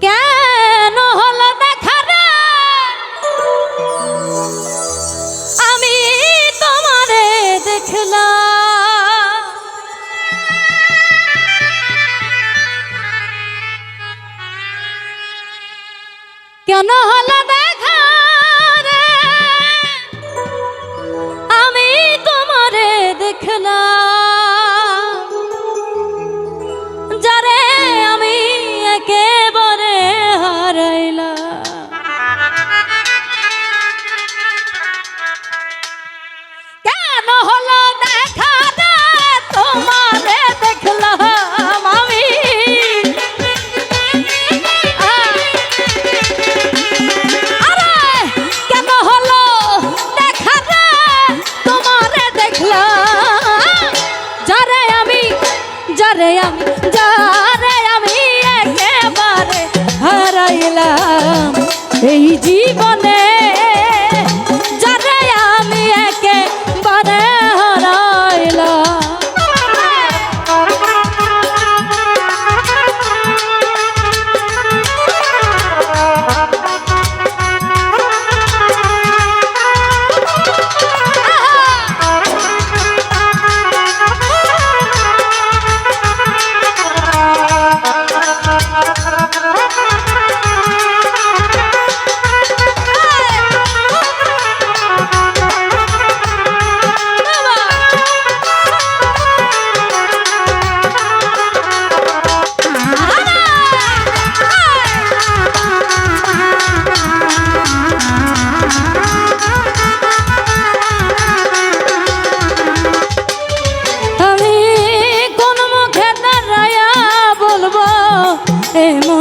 কেন হলো দেখা আমি তোমারে দেখলাম। কেন হলো দেখা আমি তোমারে দেখলাম। hacemos.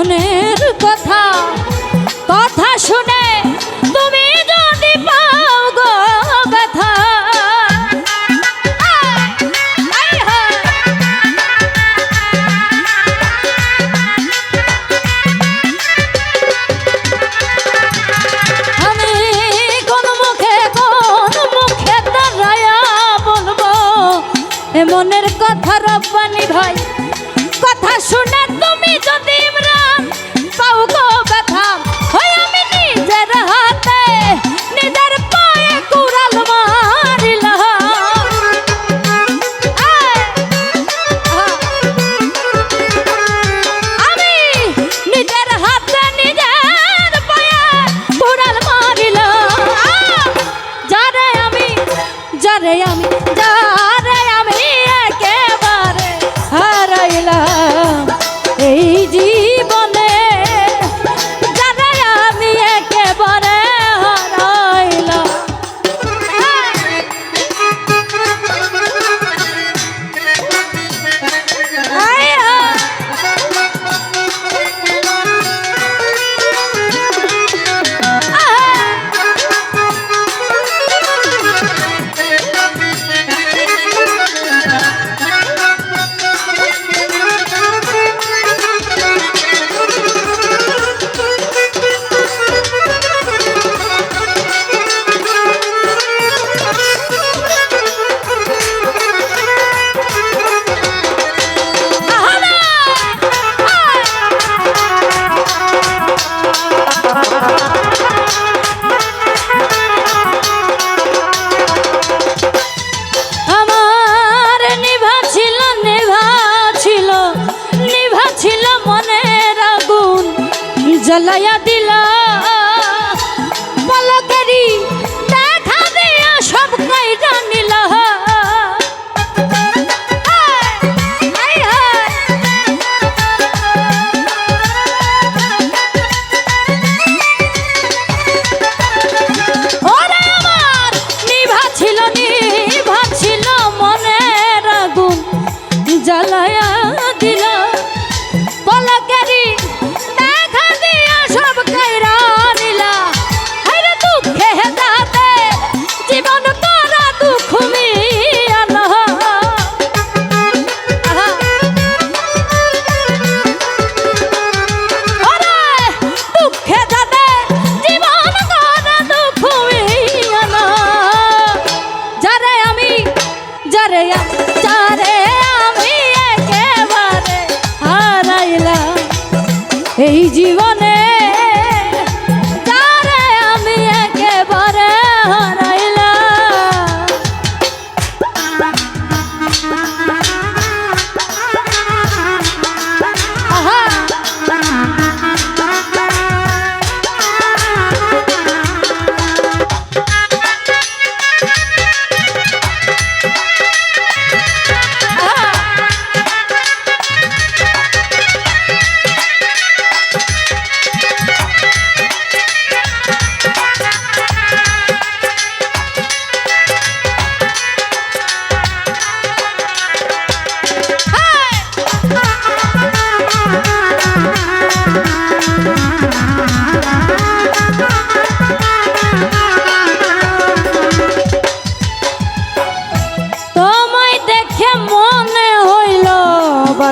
গলায়া দি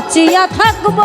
বাঁচিয়া থাকব।